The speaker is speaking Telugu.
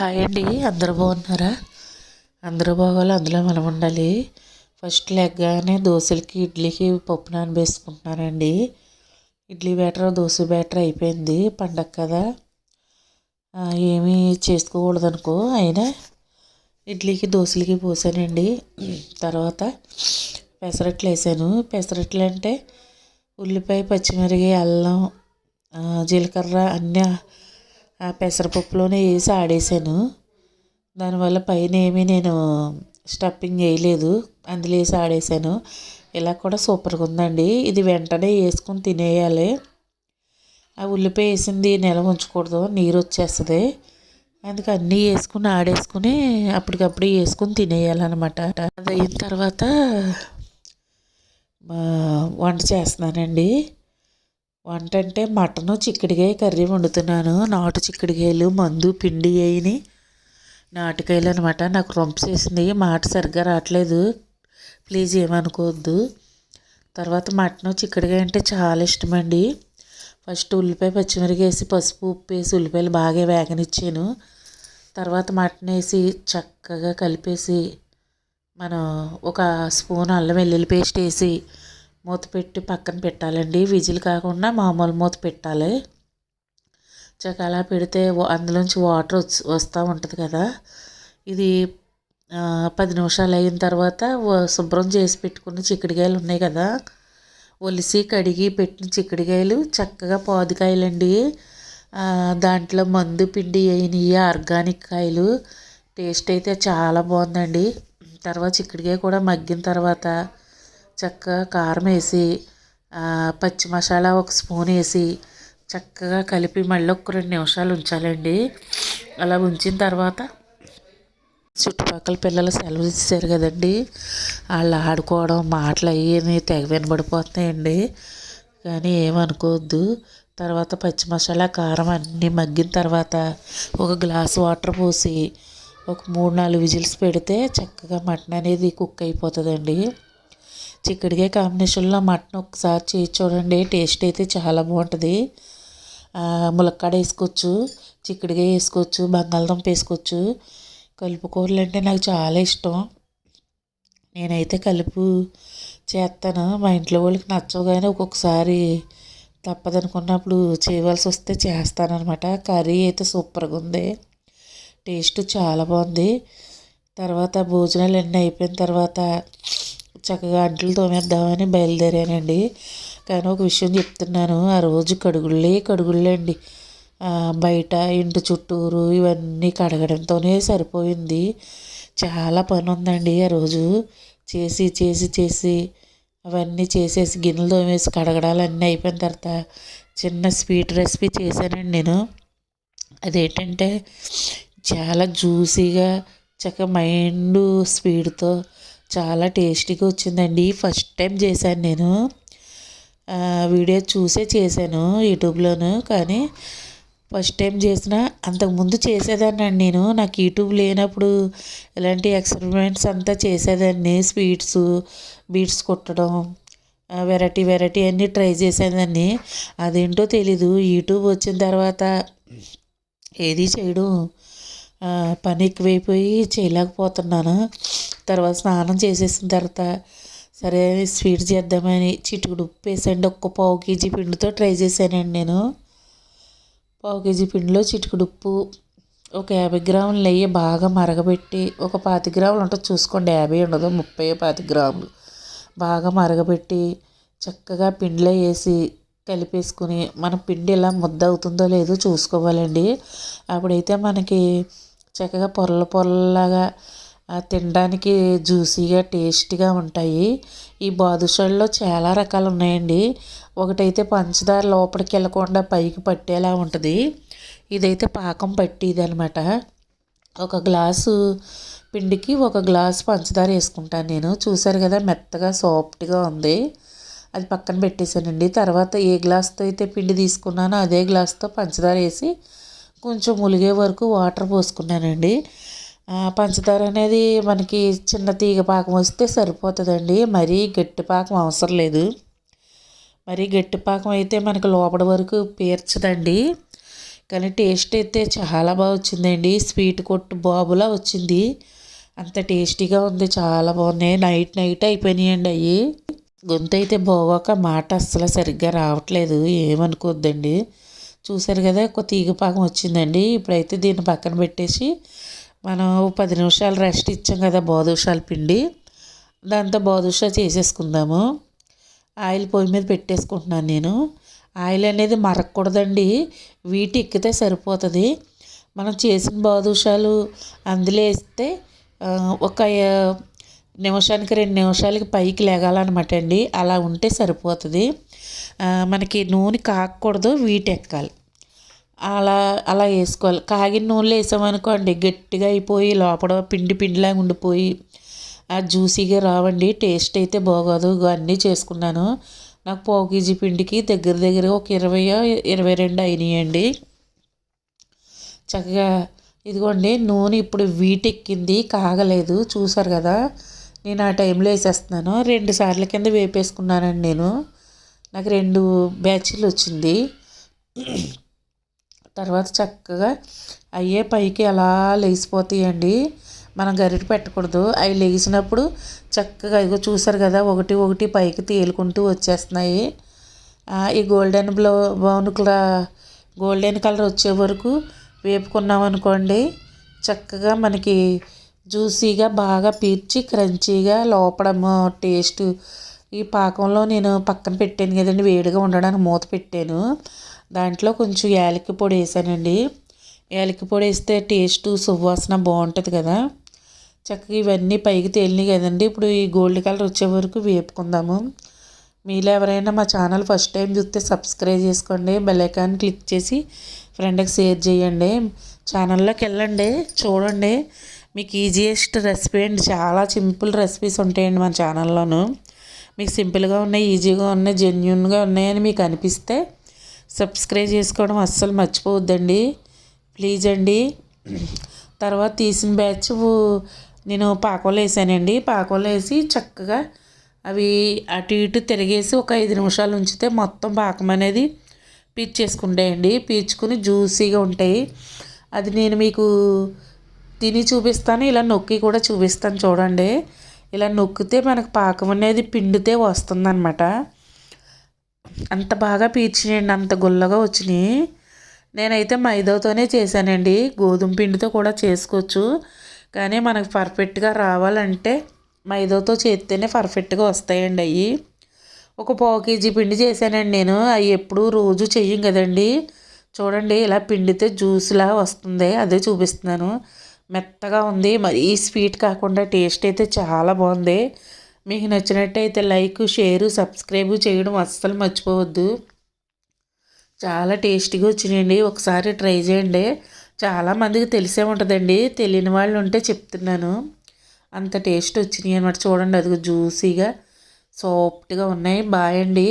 హాయ్ అండి. అందరూ బాగున్నారా? అందరూ బాగోలు అందులో మనం ఉండాలి. ఫస్ట్ లెగ్గానే దోశలకి ఇడ్లీకి పప్పు నానబేసుకుంటున్నానండి ఇడ్లీ బ్యాటర్ దోశ బ్యాటర్ అయిపోయింది. పండగ కదా. ఏమీ చేసుకోకూడదు అనుకో అయినా ఇడ్లీకి దోశలకి పోసానండి. తర్వాత పెసరట్లు వేసాను. పెసరట్లు అంటే ఉల్లిపాయ పచ్చిమిరపకాయ అల్లం జీలకర్ర అన్నీ ఆ పెసరపప్పులోనే వేసి ఆడేసాను దానివల్ల పైన ఏమీ నేను స్టఫింగ్ వేయలేదు అందులో వేసి ఆడేసాను ఇలా కూడా సూపర్గా ఉందండి. ఇది వెంటనే వేసుకొని తినేయాలి. ఆ ఉల్లిపాయ వేసింది నిల్వ ఉంచకూడదు నీరు వచ్చేస్తుంది. అందుకే అన్నీ వేసుకుని ఆడేసుకుని అప్పటికప్పుడు వేసుకుని తినేయాలన్నమాట. అది అయిన తర్వాత వంట చేస్తున్నానండి. వంట అంటే మటను చిక్కుడుకాయ కర్రీ వండుతున్నాను. నాటు చిక్కుడుకాయలు మందు పిండి వేయని నాటుకాయలు అనమాట నాకు రొంపసేసింది మాట సరిగ్గా రావట్లేదు. ప్లీజ్ ఏమనుకోవద్దు. తర్వాత మటన్ చిక్కుడుకాయ అంటే చాలా ఇష్టమండి. ఫస్ట్ ఉల్లిపాయ పచ్చిమిరపకాయ వేసి పసుపు ఉప్పు వేసి ఉల్లిపాయలు బాగా వేగనిచ్చాను. తర్వాత మటన్ వేసి చక్కగా కలిపేసి మనం ఒక స్పూన్ అల్లం వెల్లుల్లి పేస్ట్ వేసి మూత పెట్టి పక్కన పెట్టాలండి. విజిల్ కాకుండా మామూలు మూత పెట్టాలి. చక్క అలా పెడితే అందులోంచి వాటర్ వచ్చి వస్తూ ఉంటుంది కదా. ఇది పది నిమిషాలు అయిన తర్వాత వ- శుభ్రం చేసి పెట్టుకున్న చిక్కుడుకాయలు ఉన్నాయి కదా. ఒలిసి కడిగి పెట్టిన చిక్కుడుకాయలు చక్కగా పాదుకాయలండి. దాంట్లో మందు పిండి అయినవి ఆర్గానిక్ కాయలు. టేస్ట్ అయితే చాలా బాగుందండి. తర్వాత చిక్కుడుకాయ కూడా మగ్గిన తర్వాత చక్కగా కారం వేసి పచ్చి మసాలా ఒక స్పూన్ వేసి చక్కగా కలిపి మళ్ళీ ఒక రెండు నిమిషాలు ఉంచాలండి. అలా ఉంచిన తర్వాత చుట్టుపక్కల పిల్లలు సెలవు ఇచ్చారు కదండి. వాళ్ళు ఆడుకోవడం మాటలు అయ్యి తెగ వినబడిపోతున్నాయండి. కానీ ఏమనుకోవద్దు తర్వాత పచ్చి మసాలా కారం అన్నీ మగ్గిన తర్వాత ఒక గ్లాస్ వాటర్ పోసి ఒక మూడు నాలుగు విజిల్స్ పెడితే చక్కగా మటన్ అనేది కుక్ అయిపోతుందండి. చిక్కుడుకాయ కాంబినేషన్లో మటన్ ఒకసారి చేసి చూడండి. టేస్ట్ అయితే చాలా బాగుంటుంది. ములక్కాడ వేసుకోవచ్చు చిక్కుడుకాయ వేసుకోవచ్చు బంగాళదుంప వేసుకోవచ్చు. కలుపు కూరలు అంటే నాకు చాలా ఇష్టం. నేనైతే కలుపు చేస్తాను. మా ఇంట్లో వాళ్ళకి నచ్చవు కానీ ఒక్కొక్కసారి తప్పదనుకున్నప్పుడు చేయవలసి వస్తే చేస్తానమాట కర్రీ అయితే సూపర్గా ఉంది. టేస్ట్ చాలా బాగుంది. తర్వాత భోజనాలు అన్నీ అయిపోయిన తర్వాత చక్కగా అంట్లు తోమేద్దామని బయలుదేరానండి. కానీ ఒక విషయం చెప్తున్నాను. ఆ రోజు కడుగుళ్ళే కడుగుళ్ళే అండి బయట ఇంటి చుట్టూరు ఇవన్నీ కడగడంతోనే సరిపోయింది. చాలా పని ఉందండి ఆ రోజు. చేసి చేసి చేసి అవన్నీ చేసేసి గిన్నెలు తోమేసి కడగడాలు అన్నీ అయిపోయిన తర్వాత చిన్న స్వీట్ రెసిపీ చేశానండి నేను. అదేంటంటే చాలా జ్యూసీగా చక్కగా మైండ్ స్పీడ్తో చాలా టేస్టీగా వచ్చిందండి. ఫస్ట్ టైం చేశాను నేను. వీడియో చూసే చేశాను యూట్యూబ్లోను కానీ ఫస్ట్ టైం చేసిన అంతకుముందు చేసేదాన్ని అండి నేను. నాకు యూట్యూబ్ లేనప్పుడు ఇలాంటి ఎక్స్పెరిమెంట్స్ అంతా చేసేదాన్ని. స్వీట్స్ బీట్స్ కుట్టడం వెరైటీ వెరైటీ అన్నీ ట్రై చేసేదాన్ని. అదేంటో తెలీదు. యూట్యూబ్ వచ్చిన తర్వాత ఏది చేయడం పని ఎక్కువైపోయి చేయలేకపోతున్నాను. తర్వాత స్నానం చేసేసిన తర్వాత సరే స్వీట్ చేద్దామని చిటుకుడు ఉప్పు వేసండి ఒక్క పావు కేజీ పిండితో ట్రై చేశానండి నేను. పావు కేజీ పిండిలో చిటుకుడు ఉప్పు ఒక యాభై గ్రాములు నెయ్యి బాగా మరగబెట్టి ఒక పాతి గ్రాములు ఉంటుంది చూసుకోండి యాభై ఉండదు ముప్పై పాతి గ్రాములు. బాగా మరగబెట్టి చక్కగా పిండిలో వేసి కలిపేసుకుని మన పిండి ఇలా ముద్ద అవుతుందో లేదో చూసుకోవాలండి. అప్పుడైతే మనకి చక్కగా పొరల పొరలాగా తినడానికి జ్యూసీగా టేస్టీగా ఉంటాయి. ఈ బాదుషాల్లో చాలా రకాలు ఉన్నాయండి. ఒకటైతే పంచదార లోపలికి వెళ్ళకుండా పైకి పట్టేలా ఉంటుంది. ఇదైతే పాకం పట్టిది అనమాట ఒక గ్లాసు పిండికి ఒక గ్లాసు పంచదార వేసుకుంటాను నేను. చూశారు కదా మెత్తగా సాఫ్ట్గా ఉంది. అది పక్కన పెట్టేశానండి. తర్వాత ఏ గ్లాస్తో అయితే పిండి తీసుకున్నానో అదే గ్లాస్తో పంచదార వేసి కొంచెం ములిగే వరకు వాటర్ పోసుకున్నానండి. పంచదార అనేది మనకి చిన్న తీగ పాకం వస్తే సరిపోతుందండి. మరీ గట్టి పాకం అవసరం లేదు. మరీ గట్టి పాకం అయితే మనకి లోపల వరకు పేర్చదండి. కానీ టేస్ట్ అయితే చాలా బాగా వచ్చిందండి. స్వీట్ కొట్టు బాబులా వచ్చింది. అంత టేస్టీగా ఉంది. చాలా బాగున్నాయి. నైట్ నైట్ అయిపోయినాయండి అవి గొంతు అయితే బాగోక మాట అస్సలు సరిగ్గా రావట్లేదు. ఏమనుకోద్దండి. చూసారు కదా ఒక తీగ పాకం వచ్చిందండి. ఇప్పుడైతే దీన్ని పక్కన పెట్టేసి మనం పది నిమిషాలు రెస్ట్ ఇచ్చాం కదా బాదుషాల పిండి. దాంతో బాదుషా చేసేసుకుందాము. ఆయిల్ పొయ్యి మీద పెట్టేసుకుంటున్నాను నేను. ఆయిల్ అనేది మరగకూడదండి వీటి ఎక్కితే సరిపోతుంది. మనం చేసిన బాదుషాలు అందులో వేస్తే ఒక నిమిషానికి రెండు నిమిషాలకి పైకి లేగాలన్నమాట అండి. అలా ఉంటే సరిపోతుంది. మనకి నూనె కాకూడదు వీటి ఎక్కాలి అలా అలా వేసుకోవాలి. కాగిన నూనెలో వేసామనుకోండి గట్టిగా అయిపోయి లోపల పిండి పిండిలాగా ఉండిపోయి ఆ జ్యూసీగా రావండి. టేస్ట్ అయితే బాగోదు. అన్నీ చేసుకున్నాను. నాకు పావు కేజీ పిండికి దగ్గర దగ్గర ఒక ఇరవై ఇరవై రెండు అయినాయండి. చక్కగా ఇదిగోండి నూనె ఇప్పుడు వీటెక్కింది కాగలేదు. చూసారు కదా నేను ఆ టైంలో వేసేస్తున్నాను. రెండు సార్ల కింద వేపేసుకున్నానండి నేను. నాకు రెండు బ్యాచ్లు వచ్చింది. తర్వాత చక్కగా అయ్యే పైకి అలా లేచిపోతాయండి. మనం గరిట పెట్టకూడదు. అవి లేచినప్పుడు చక్కగా ఇగో చూసారు కదా ఒకటి ఒకటి పైకి తేలుకుంటూ వచ్చేస్తున్నాయి. ఈ గోల్డెన్ బ్లౌ బ్రౌన్ కలర్ గోల్డెన్ కలర్ వచ్చే వరకు వేపుకున్నాం అనుకోండి చక్కగా మనకి జ్యూసీగా బాగా పీర్చి క్రంచీగా లోపడము టేస్ట్ ఈ పాకంలో నేను పక్కన పెట్టాను కదండి వేడిగా ఉండడానికి మూత పెట్టాను. దాంట్లో కొంచెం యాలక్కి పొడి వేసానండి. యాలక్కి పొడి వేస్తే టేస్ట్ సువాసన బాగుంటుంది కదా. చక్కగా ఇవన్నీ పైకి తేలినాయి కదండి. ఇప్పుడు ఈ గోల్డ్ కలర్ వచ్చే వరకు వేపుకుందాము. మీలో ఎవరైనా మా ఛానల్ ఫస్ట్ టైం చూస్తే సబ్స్క్రైబ్ చేసుకోండి. బెల్ క్లిక్ చేసి ఫ్రెండ్కి షేర్ చేయండి. ఛానల్లోకి వెళ్ళండి చూడండి. మీకు ఈజియెస్ట్ రెసిపీ అండి. చాలా సింపుల్ రెసిపీస్ ఉంటాయండి మన ఛానల్లోనూ. మీకు సింపుల్గా ఉన్నాయి ఈజీగా ఉన్నాయి జెన్యున్గా ఉన్నాయని మీకు అనిపిస్తే సబ్స్క్రైబ్ చేసుకోవడం అస్సలు మర్చిపోవద్దండి. ప్లీజ్ అండి. తర్వాత తీసిన బ్యాచ్ నేను పాకంలో వేసానండి పాకోలు వేసి చక్కగా అవి అటు ఇటు తిరిగేసి ఒక ఐదు నిమిషాలు ఉంచితే మొత్తం పాకం అనేది పీల్చేసుకుంటాయండి పీల్చుకుని జ్యూసీగా ఉంటాయి. అది నేను మీకు తిని చూపిస్తాను ఇలా నొక్కి కూడా చూపిస్తాను చూడండి. ఇలా నొక్కితే మనకు పాకం అనేది పిండితే వస్తుందన్నమాట. అంత బాగా పీల్చినాయండి అంత గుల్లగా వచ్చినాయి. నేనైతే మైదాతోనే చేశానండి. గోధుమ పిండితో కూడా చేసుకోవచ్చు. కానీ మనకు పర్ఫెక్ట్గా రావాలంటే మైదాతో చేస్తేనే పర్ఫెక్ట్గా వస్తాయండి అవి ఒక పావు కేజీ పిండి చేశానండి నేను. అవి ఎప్పుడు రోజు చెయ్యం కదండి. చూడండి ఇలా పిండితే జ్యూస్లా వస్తుంది. అదే చూపిస్తున్నాను. మెత్తగా ఉంది. మరీ స్వీట్ కాకుండా టేస్ట్ అయితే చాలా బాగుంది. మీకు నచ్చినట్టయితే లైక్ షేరు సబ్స్క్రైబ్ చేయడం అస్సలు మర్చిపోవద్దు. చాలా టేస్టీగా వచ్చినాయండి. ఒకసారి ట్రై చేయండి. చాలామందికి తెలిసే ఉంటుందండి. తెలియని వాళ్ళు ఉంటే చెప్తున్నాను. అంత టేస్ట్ వచ్చినాయి అనమాట చూడండి అది జ్యూసీగా సాఫ్ట్గా ఉన్నాయి. బాయ్ అండి.